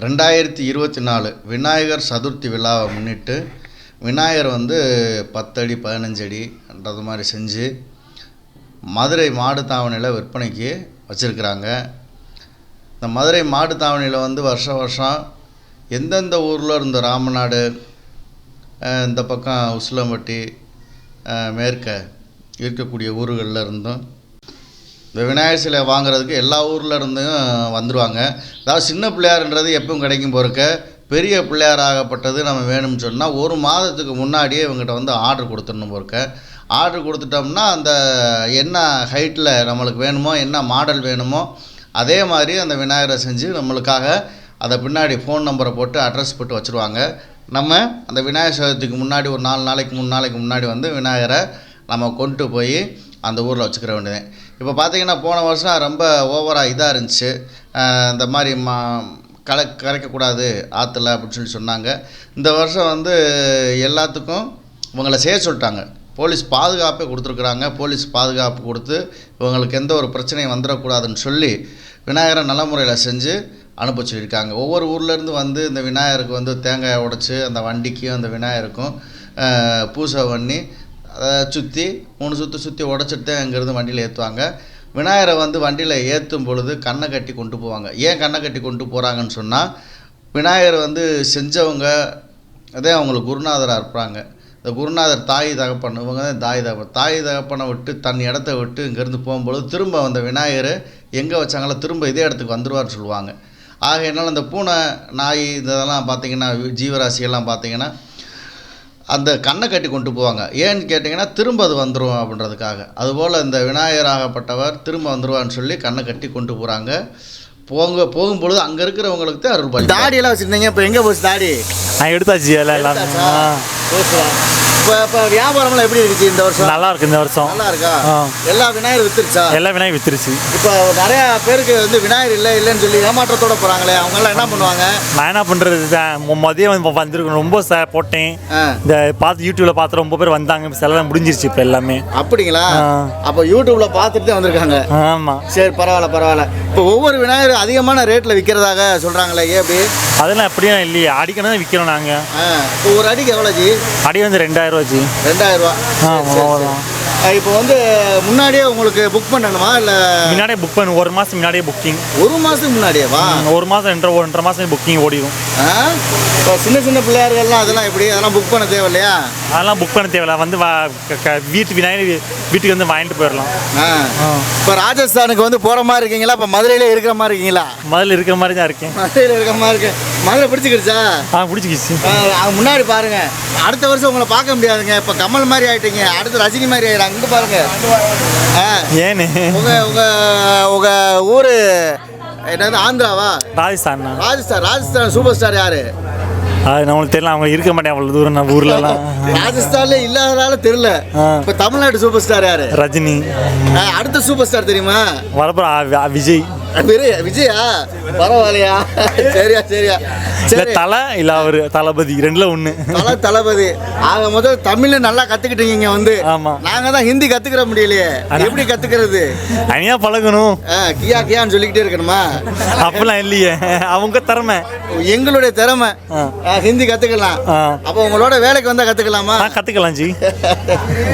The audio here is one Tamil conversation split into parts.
ரெண்டாயிரத்தி இருபத்தி நாலு விநாயகர் சதுர்த்தி விழாவை முன்னிட்டு விநாயகர் வந்து பத்தடி பதினஞ்சடின்றது மாதிரி செஞ்சு மதுரை மாடு தாவணியில் விற்பனைக்கு வச்சுருக்குறாங்க. இந்த மதுரை மாடு தாவணியில் வந்து வருஷம் வருஷம் எந்தெந்த ஊரில் இருந்த ராமநாடு இந்த பக்கம் உசிலம்பட்டி மேற்க இருக்கக்கூடிய ஊர்களில் இருந்தும் இந்த விநாயகர் சிலை வாங்குறதுக்கு எல்லா ஊரில் இருந்தும் வந்துடுவாங்க அதாவது சின்ன பிள்ளையார்ன்றது எப்பவும் கிடைக்கும் போகிறக்க பெரிய பிள்ளையார் ஆகப்பட்டது நம்ம வேணும்னு சொன்னால் ஒரு மாதத்துக்கு முன்னாடியே இவங்ககிட்ட வந்து ஆர்டர் கொடுத்துடணும் போகிறக்க ஆர்டர் கொடுத்துட்டோம்னா அந்த என்ன ஹைட்டில் நம்மளுக்கு வேணுமோ என்ன மாடல் வேணுமோ அதே மாதிரி அந்த விநாயகரை செஞ்சு நம்மளுக்காக அதை பின்னாடி ஃபோன் நம்பரை போட்டு அட்ரஸ் போட்டு வச்சுருவாங்க. நம்ம அந்த விநாயகர் சதுர்த்திக்கு முன்னாடி ஒரு நாலு நாளைக்கு மூணு நாளைக்கு முன்னாடி வந்து விநாயகரை நம்ம கொண்டு போய் அந்த ஊரில் வச்சுக்கிற வேண்டியது இப்போ பார்த்தீங்கன்னா போன வருஷம் ரொம்ப ஓவராக இதாக இருந்துச்சு. இந்த மாதிரி மா கலை கரைக்கக்கூடாது ஆற்றுல அப்படின்னு சொல்லி சொன்னாங்க. இந்த வருஷம் வந்து எல்லாத்துக்கும் இவங்களை செய்ய சொல்லிட்டாங்க. போலீஸ் பாதுகாப்பே கொடுத்துருக்குறாங்க. போலீஸ் பாதுகாப்பு கொடுத்து இவங்களுக்கு எந்த ஒரு பிரச்சனையும் வந்துடக்கூடாதுன்னு சொல்லி விநாயகரை நல்ல முறையில் செஞ்சு அனுப்ப சொல்லியிருக்காங்க. ஒவ்வொரு ஊர்லேருந்து வந்து இந்த விநாயகருக்கு வந்து தேங்காய் உடைச்சி அந்த வண்டிக்கும் அந்த விநாயகருக்கும் பூசை பூஜை பண்ணி அதை சுற்றி மூணு சுற்றி சுற்றி உடச்சிட்டு தான் இங்கேருந்து வண்டியில் ஏற்றுவாங்க விநாயகரை வந்து வண்டியில் ஏற்றும் பொழுது கண்ணை கட்டி கொண்டு போவாங்க. ஏன் கண்ணை கட்டி கொண்டு போகிறாங்கன்னு சொன்னால் விநாயகர் வந்து செஞ்சவங்க அதே அவங்களுக்கு குருநாதராக இருப்பாங்க. இந்த குருநாதர் தாய் தகப்பன் இவங்க தான் தாய் தகப்பன். தாய் தகப்பனை விட்டு தன் இடத்த விட்டு இங்கேருந்து போகும்பொழுது திரும்ப அந்த விநாயகர் எங்கே வச்சாங்களோ திரும்ப இதே இடத்துக்கு வந்துடுவார்னு சொல்லுவாங்க. ஆக என்னால் இந்த பூனை நாய் இதெல்லாம் பார்த்தீங்கன்னா ஜீவராசியெல்லாம் பார்த்தீங்கன்னா அந்த கண்ணை கட்டி கொண்டு போவாங்க. ஏன்னு கேட்டிங்கன்னா திரும்ப அது வந்துடும் அப்படின்றதுக்காக. அதுபோல் இந்த விநாயகராகப்பட்டவர் திரும்ப வந்துருவான்னு சொல்லி கண்ணை கட்டி கொண்டு போகிறாங்க போங்க போகும்பொழுது அங்கே இருக்கிறவங்களுக்கு தான் அருள் தாடியெல்லாம் வச்சுருந்தீங்க இப்போ எங்கே போச்சு தாடி? நான் எடுத்தாச்சு எல்லாம். எல்லாமே. இப்போ இப்போ வியாபாரம்லாம் எப்படி இருந்துச்சு இந்த வருஷம்? நல்லா இருக்கு இந்த வருஷம். நல்லா இருக்கா. எல்லா விநாயகர் வித்துருச்சா? எல்லா விநாயகர் வித்துருச்சு. இப்போ நிறையா பேருக்கு வந்து விநாயகர் இல்லை இல்லைன்னு சொல்லி ஏமாற்றத்தோட போகிறாங்களே அவங்கெல்லாம் என்ன பண்ணுவாங்க? நான் என்ன பண்ணுறது மதியம் வந்து வந்திருக்கேன் ரொம்ப போட்டேன். இந்த பார்த்து யூடியூப்ல பார்த்து ரொம்ப பேர் வந்தாங்க இப்போ எல்லாம் முடிஞ்சிருச்சு இப்போ எல்லாமே. அப்படிங்களா. அப்போ யூடியூப்ல பார்த்துட்டு தான் வந்திருக்காங்க. ஆமாம் சரி பரவாயில்ல பரவாயில்ல. இப்போ ஒவ்வொரு விநாயகர் அதிகமான ரேட்டில் விற்கிறதாக சொல்கிறாங்களே அப்படி அதெல்லாம் அப்படியே இல்லையே அடிக்கணும் தான் விற்கிறோம் நாங்கள் இப்போ ஒரு அடிக்கு எவ்வளோ ஜி அடி வந்து ரெண்டாயிரம் ரெண்டாயிரம் ரூபா ஆ. இப்போ வந்து முன்னாடியே உங்களுக்கு புக் பண்ணணுமா? இல்லை முன்னாடியே புக் பண்ணு ஒரு மாதம் முன்னாடியே புக்கிங் ஒரு மாதத்துக்கு முன்னாடியேவா? ஒரு மாதம் ரெண்டரை ஒன்றரை மாதம் புக்கிங் ஓடிடும் இப்போ சின்ன சின்ன பிள்ளையார்கள்லாம் அதெல்லாம் எப்படி? அதெல்லாம் புக் பண்ண தேவையில்லையா? அதெல்லாம் புக் பண்ண தேவையில்ல. வந்து வீட்டு விநாயகர் வீட்டுக்கு வந்து வாங்கிட்டு போயிடலாம். இப்போ ராஜஸ்தானுக்கு வந்து போகிற மாதிரி இருக்கீங்களா? இப்போ மதுரையிலே இருக்கிற மாதிரி இருக்கீங்களா? முதல்ல இருக்கிற மாதிரி தான் இருக்கேன். மதுரையில் இருக்கிற மாதிரி இருக்கு மதுரை பிடிச்சிக்கிடுச்சா ஆ பிடிச்சிக்கிச்சு முன்னாடி பாருங்க. அடுத்த வருஷம் உங்களை பார்க்க முடியாதுங்க. இப்போ கமல் மாதிரி ஆயிட்டீங்க. அடுத்து ரஜினி மாதிரி ஆயிடுறாங்க. இங்க பாருங்க. ஏன்னு? உங்க உங்க உங்க ஊரு என்னது? ஆந்திராவா? ராஜஸ்தான் ராஜஸ்தான் ராஜஸ்தான் சூப்பர் ஸ்டார் யாரு? அது நம்மளுக்கு தெரியல. அவங்க இருக்க மாட்டேன். அவ்வளோ தூரம் நம்ம ஊர்லலாம் ராஜஸ்தான்ல இல்லாதனால தெரியல. இப்போ தமிழ்நாடு சூப்பர் ஸ்டார் யாரு? ரஜினி. அடுத்த சூப்பர் ஸ்டார் தெரியுமா? வரப்புறம் விஜய். விஜய் விஜயா பரவாயில்லையா? சரியா சரியா. சரி. தலை இல்லை அவர் தளபதி ரெண்டுல ஒன்று தல தளபதி. ஆக முதல் தமிழ்ல நல்லா கத்துக்கிட்டீங்க இங்க வந்து. ஆமா. நாங்க தான் ஹிந்தி கத்துக்கிற முடியலையே. எப்படி கத்துக்கிறது? தனியாக பழகணும். கியா கியான்னு சொல்லிக்கிட்டே இருக்கணுமா? அப்படிலாம் இல்லையே. அவங்க திறமை. எங்களுடைய திறமை. ஹிந்தி கத்துக்கலாம். ஆ. அப்போ உங்களோட வேலைக்கு வந்தா கத்துக்கலாமா? ஆ கற்றுக்கலாம் ஜி.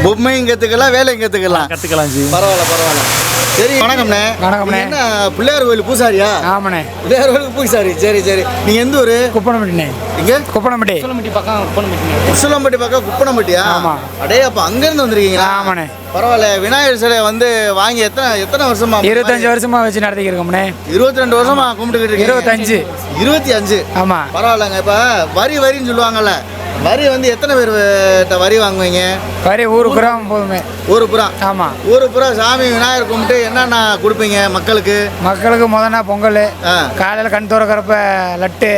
பொம்மையும் கத்துக்கலாம் வேலையும் கத்துக்கலாம். கற்றுக்கலாம் ஜி. பரவாயில்ல பரவாயில்ல. சரி வணக்கம்ண்ணே. வணக்கம்ண்ணே. என்ன பிள்ளையார் கோயில் பூசாரியா? ஆமாண்ணே. பிள்ளையார் கோயிலுக்கு பூசாரி. சரி சரி. நீங்க எந்த ஊரு? குப்பனம்பட்டிண்ணே. இங்க குப்பனம்பட்டி. குப்பனம்பட்டி பக்கம் குப்பனம்பட்டிண்ணே. உசிலம்பட்டி பக்கம் குப்பனம்பட்டியா? ஆமா. அடே அப்ப அங்க இருந்து வந்திருக்கீங்களா? ஆமாண்ணே. பரவாயில்ல. விநாயகர் சிலை வந்து வாங்கி எத்தனை எத்தனை வருஷமா இருபத்தஞ்சு வருஷமா வச்சு நடத்திக்கிட்டு இருக்கோம்ண்ணே இருபத்தி ரெண்டு வருஷமா கும்பிட்டுக்கிட்டு இருக்கீங்க? இருபத்தஞ்சு. இருபத்தி அஞ்சு. ஆமா. பரவாயில்லங்க. இப்ப வரி வரின்னு சொல்லுவாங்கல்ல. வரி வந்து எத்தனை பேர் வரி வாங்குவீங்க? வரி ஊரு புறம் போதுமே. ஊரு புறா? ஆமா. ஊரு புறா சாமி விநாயகர் கும்பிட்டு என்னென்ன கொடுப்பீங்க மக்களுக்கு? மக்களுக்கு முத நாள் பொங்கல். காலையில் கண் திறக்கிறப்ப லட்டு.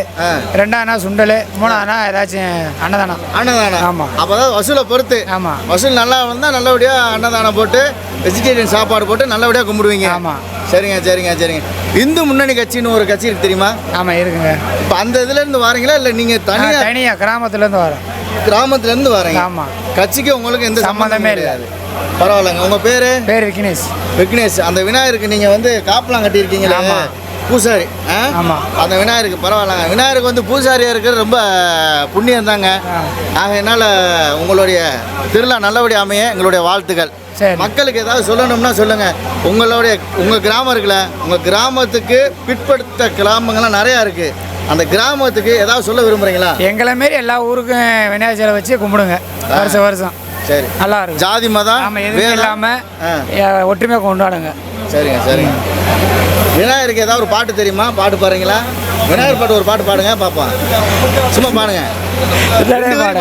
ரெண்டாவது நாள் சுண்டல் மூணாவது நாள் ஏதாச்சும் அன்னதானம். அன்னதானம். ஆமா. அப்பதான் வசூலை பொறுத்து. ஆமா. வசூல் நல்லா வந்தால் நல்லபடியாக அன்னதானம் போட்டு வெஜிடேரியன் சாப்பாடு போட்டு நல்லபடியாக கும்பிடுவீங்க. ஆமா. சரிங்க சரிங்க சரிங்க. இந்து முன்னணி கட்சின்னு ஒரு கட்சி இருக்கு தெரியுமா? ஆமா இருக்குங்க. இப்போ அந்த இதுல இருந்து வாரீங்களா இல்லை நீங்கள் தனியாக தனியா கிராமத்துலேருந்து வரேன். கிராமத்துல இருந்து வரீங்க? ஆமா. கட்சிக்கு உங்களுக்கு எந்த சம்மந்தமே. கிடையாது. பரவாயில்லைங்க. உங்கள் பேர்? பேர் விக்னேஷ். விக்னேஷ். அந்த விநாயகருக்கு நீங்கள் வந்து காப்பெலாம் கட்டியிருக்கீங்களா? ஆமா. பூசாரி. ஆ? ஆமா. அந்த விநாயகருக்கு பரவாயில்லங்க. விநாயகருக்கு வந்து பூசாரியாக இருக்கிறது ரொம்ப புண்ணியம் தாங்க ஆகையினால உங்களுடைய திருவிழா நல்லபடியாக அமைய எங்களுடைய வாழ்த்துக்கள். சரி. மக்களுக்கு ஏதாவது சொல்லணும்னா சொல்லுங்க. உங்களுடைய உங்கள் கிராமம் இருக்குல்ல உங்கள் கிராமத்துக்கு பிற்படுத்த கிராமங்கள்லாம் நிறையா இருக்கு. அந்த கிராமத்துக்கு ஏதாவது சொல்ல விரும்புறீங்களா? எங்களை மாரி எல்லா ஊருக்கும் விநாயகர் வச்சு கும்பிடுங்க. வருஷம் வருஷம். சரி. நல்லா இருக்கும். ஜாதி மதம் ஆமாம் எதுவும். இல்லாமல். ஒற்றுமையாக கொண்டாடுங்க. சரிங்க சரிங்க. விநாயகருக்கு ஏதாவது ஒரு பாட்டு தெரியுமா? பாட்டு பாடுறீங்களா? விநாயகர் பாட்டு ஒரு பாட்டு பாடுங்க பாப்போம். சும்மா பாடுங்க.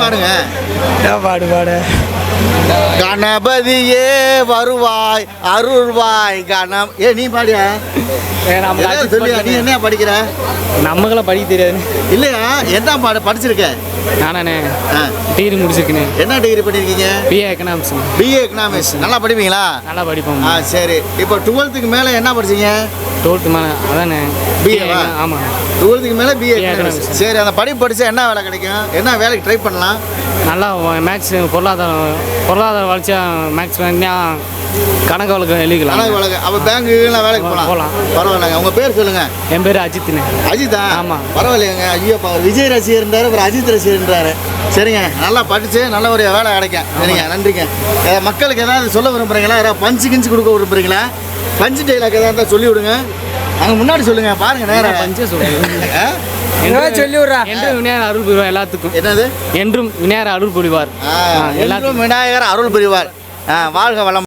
பாடுங்க. பாடு பாடு. கணபதியே வருவாய் அருள்வாய் கணம். ஏ நீ பாடியா? சொல்லியா? நீ என்ன படிக்கிற? நமக்கெல்லாம் படிக்க தெரியாது. இல்லையா? என்ன பாடு படிச்சிருக்க? நானே ஆ. டிகிரி முடிச்சிருக்கேன். என்ன டிகிரி பண்ணியிருக்கீங்க பிஏ எக்கனாமிக்ஸ் பிஏ எக்கனாமிக்ஸ் நல்லா படிப்பீங்களா? நல்லா படிப்போம். ஆ சரி. இப்போ டுவெல்த்துக்கு மேலே என்ன படிச்சீங்க? டுவெல்த்து மேலே அதானே. வா? ஆமாம் டுவெல்த்துக்கு மேலே பிஏ எக்கனாமிக்ஸ். சரி அந்த படிப்பு படிச்சா என்ன வேலை கிடைக்கும்? என்ன வேலைக்கு ட்ரை பண்ணலாம்? நல்லா மேக்ஸ் பொருளாதாரம் பொருளாதார வளர்ச்சியாக மேக்ஸ் வாங்கினா கணக்கு வழக்கு எழுதிக்கலாம். கணக்கு வழக்கு அப்போ பேங்குலாம் வேலைக்கு போகலாம் போலாம். பரவாயில்லைங்க. உங்கள் பேர் சொல்லுங்க. என் பேர் அஜித்னு அஜித்தா? ஆமா. பரவாயில்லைங்க ஐயோ விஜய் ரசிகர் இருந்தார் அப்புறம் அஜித் ரசிகர் இருந்தார் சரிங்க. நல்லா படிச்சு நல்ல ஒரு வேலை கிடைக்கும். சரிங்க. நன்றிங்க. மக்களுக்கு ஏதாவது சொல்ல விரும்புறீங்களா? ஏதாவது பஞ்சு கிஞ்சு கொடுக்க விரும்புறீங்களா? பஞ்சு டைலாக் ஏதாவது இருந்தா சொல்லி விடுங்க அங்கே முன்னாடி சொல்லுங்க. பாருங்க நேரம் பஞ்சே சொல்லுங்கள் ஆ? சொல்லி விட்றா என்றும் விநாயகர் அருள் புரிவார் எல்லாத்துக்கும். என்னது? என்றும் விநாயகர் அருள் புரிவார். என்றும் விநாயகர் அருள் புரிவார். வாழ்க வளம்.